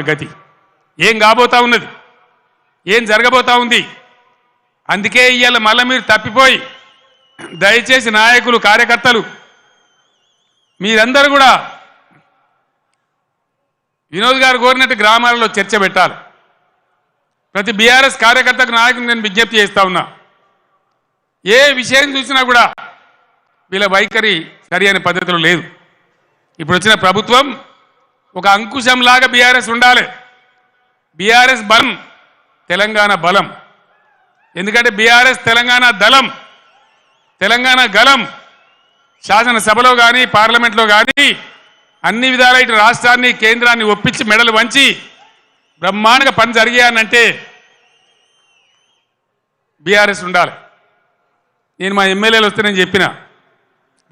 మన గతి. ఏం కాబోతా ఉన్నది? ఏం జరగబోతా ఉంది? అందుకే ఇవాళ మళ్ళీ మీరు తప్పిపోయి దయచేసి నాయకులు కార్యకర్తలు మీరందరూ కూడా వినోద్ గారు కోరినట్టు గ్రామాలలో చర్చ పెట్టాలి. ప్రతి బీఆర్ఎస్ కార్యకర్తకు నాయకుని నేను విజ్ఞప్తి చేస్తా ఉన్నా. ఏ విషయం చూసినా కూడా వీళ్ళ వైఖరి సరి అనే పద్ధతిలో లేదు. ఇప్పుడు వచ్చిన ప్రభుత్వం ఒక అంకుశంలాగా బీఆర్ఎస్ ఉండాలి. బీఆర్ఎస్ బలం తెలంగాణ బలం. ఎందుకంటే బీఆర్ఎస్ తెలంగాణ దళం తెలంగాణ గలం శాసనసభలో కానీ పార్లమెంట్లో కానీ అన్ని విధాల ఇటు రాష్ట్రాన్ని కేంద్రాన్ని ఒప్పించి మెడలు వంచి బ్రహ్మాండంగా పని జరిగాయనంటే బీఆర్ఎస్ ఉండాలి. నేను మా ఎమ్మెల్యేలు వస్తే నేను చెప్పిన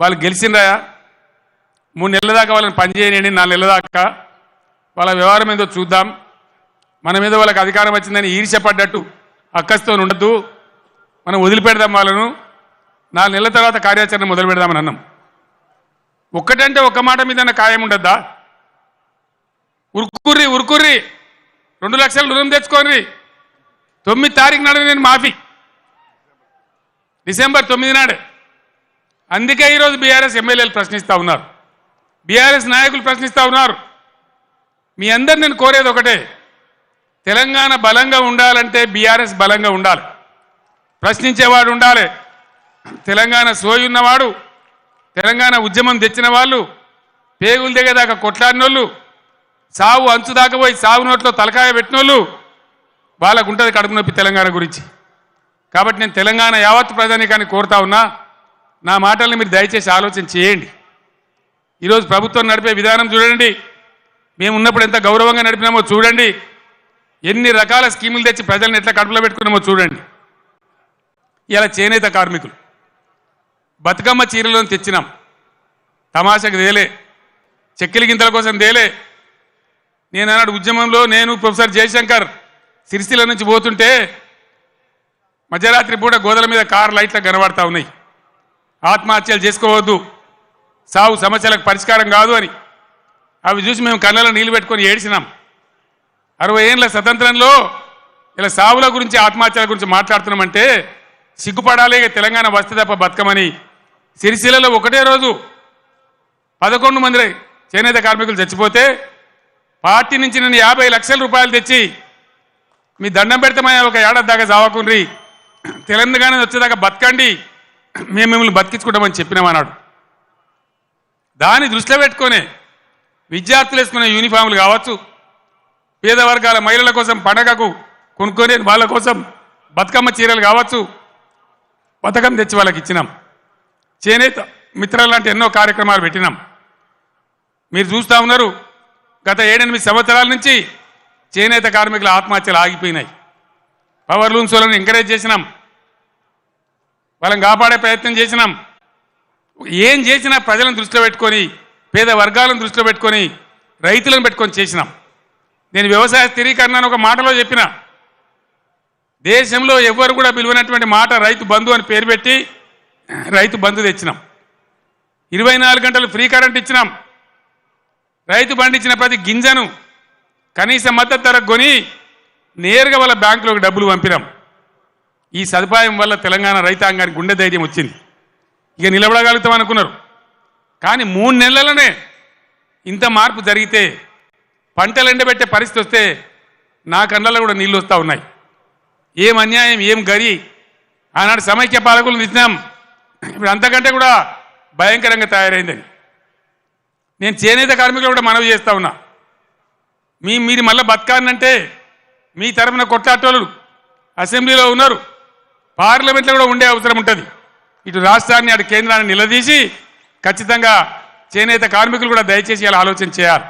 వాళ్ళు గెలిచిందాయా మూడు నెలల దాకా వాళ్ళని పనిచేయనండి నాలుగు నెలల దాకా. వాళ్ళ వ్యవహారం ఏదో చూద్దాం. మన మీద వాళ్ళకి అధికారం వచ్చిందని ఈర్ష్యపడ్డట్టు అక్కస్తో ఉండద్దు. మనం వదిలిపెడదాం వాళ్ళను. నాలుగు నెలల తర్వాత కార్యాచరణ మొదలు పెడదామని అన్నాం. ఒక్కటంటే ఒక్క మాట మీద ఖాయం ఉండద్దా? ఉరుకుర్రి ఉరుకుర్రి రెండు లక్షలు రుణం తెచ్చుకోర్రి. తొమ్మిది తారీఖు నాడు నేను మాఫీ. డిసెంబర్ తొమ్మిది నాడే. అందుకే ఈరోజు బీఆర్ఎస్ ఎమ్మెల్యేలు ప్రశ్నిస్తూ ఉన్నారు. బీఆర్ఎస్ నాయకులు ప్రశ్నిస్తూ ఉన్నారు. మీ అందరు నేను కోరేది ఒకటే. తెలంగాణ బలంగా ఉండాలంటే బీఆర్ఎస్ బలంగా ఉండాలి. ప్రశ్నించేవాడు ఉండాలి. తెలంగాణ సోయి ఉన్నవాడు తెలంగాణ ఉద్యమం తెచ్చిన వాళ్ళు పేగులు దిగేదాకా కొట్లాడినోళ్ళు సావు అంచు దాకా పోయి సాగు నోట్లో తలకాయ పెట్టినోళ్ళు వాళ్ళకు ఉంటుంది కడుపు నొప్పి తెలంగాణ గురించి. కాబట్టి నేను తెలంగాణ యావత్ ప్రజానికాన్ని కోరుతా ఉన్నా. నా మాటల్ని మీరు దయచేసి ఆలోచన చేయండి. ఈరోజు ప్రభుత్వం నడిపే విధానం చూడండి. మేము ఉన్నప్పుడు ఎంత గౌరవంగా నడిపినామో చూడండి. ఎన్ని రకాల స్కీములు తెచ్చి ప్రజల్ని ఎట్లా కడుపులో పెట్టుకున్నామో చూడండి. ఇలా చేనేత కార్మికులు. బతుకమ్మ చీరలను తెచ్చినాం. తమాషకు దేలే చెక్కిలి గింతల కోసం దేలే నేను అన్నాడు ఉద్యమంలో నేను ప్రొఫెసర్ జయశంకర్ సిరిసిల నుంచి పోతుంటే మధ్యరాత్రి పూట గోదల మీద కార్ లైట్లు కనబడతా ఉన్నాయి. ఆత్మహత్యలు చేసుకోవద్దు. సావు సమస్యలకు పరిష్కారం కాదు అని. అవి చూసి మేము కళ్ళలో నీళ్ళు పెట్టుకొని ఏడిసినాం అరవై ఏళ్ళ స్వతంత్రంలో ఇలా సావుల గురించి ఆత్మహత్యల గురించి మాట్లాడుతున్నామంటే సిగ్గుపడాలి ఇక తెలంగాణ వస్తే తప్ప బతకమని. సిరిసిల్లలో ఒకటే రోజు పదకొండు మంది చేనేత కార్మికులు చచ్చిపోతే పార్టీ నుంచి నేను యాభై లక్షల రూపాయలు తెచ్చి మీ దండం పెడతామని ఒక ఏడాది దాకా చావకుండ్రి. తెలంగాణ వచ్చేదాకా బతకండి. మేము మిమ్మల్ని బతికించుకుంటామని చెప్పినామన్నాడు దాన్ని దృష్టిలో పెట్టుకొని విద్యార్థులు వేసుకునే యూనిఫామ్లు కావచ్చు పేద వర్గాల మహిళల కోసం పండగకు కొనుక్కొని వాళ్ళ కోసం బతుకమ్మ చీరలు కావచ్చు పథకం తెచ్చి వాళ్ళకి ఇచ్చినాం. చేనేత మిత్రాలు లాంటి ఎన్నో కార్యక్రమాలు పెట్టినాం. మీరు చూస్తూ ఉన్నారు గత ఏడెనిమిది సంవత్సరాల నుంచి చేనేత కార్మికుల ఆత్మహత్యలు ఆగిపోయినాయి. పవర్ లూమ్స్ వాళ్ళని ఎంకరేజ్ చేసినాం. వాళ్ళని కాపాడే ప్రయత్నం చేసినాం. ఏం చేసినా ప్రజలను దృష్టిలో పెట్టుకొని పేద వర్గాలను దృష్టిలో పెట్టుకొని రైతులను పెట్టుకొని చేసినాం. నేను వ్యవసాయ స్థిరీకరణ అని ఒక మాటలో చెప్పిన. దేశంలో ఎవ్వరు కూడా పిలువనటువంటి మాట రైతు బంధు అని పేరు పెట్టి రైతు బంధు తెచ్చినాం. ఇరవై నాలుగు గంటలు ఫ్రీ కరెంట్ ఇచ్చినాం. రైతు పండించిన ప్రతి గింజను కనీస మద్దతు ధరకు కొని నేరుగా వాళ్ళ బ్యాంకులోకి డబ్బులు పంపినాం. ఈ సదుపాయం వల్ల తెలంగాణ రైతాంగానికి గుండె ధైర్యం వచ్చింది. ఇక నిలబడగలుగుతాం అనుకున్నారు. కానీ మూడు నెలలనే ఇంత మార్పు జరిగితే పంటలు ఎండబెట్టే పరిస్థితి వస్తే నా కళ్ళల్లో కూడా నీళ్ళు వస్తూ ఉన్నాయి. ఏం అన్యాయం ఏం గరి ఆనాడు సమైక్య పాలకులు ఇచ్చినాం ఇప్పుడు అంతకంటే కూడా భయంకరంగా తయారైందని. నేను చేనేత కార్మికులు కూడా మనవి చేస్తూ ఉన్నా. మీ మీరు మళ్ళీ బతకాలంటే మీ తరఫున కొట్లాటోళ్ళు అసెంబ్లీలో ఉన్నారు. పార్లమెంట్లో కూడా ఉండే అవసరం ఉంటుంది. ఇటు రాష్ట్రాన్ని అటు కేంద్రాన్ని నిలదీసి ఖచ్చితంగా చేనేత కార్మికులు కూడా దయచేసి ఇలా ఆలోచన చేయాలి.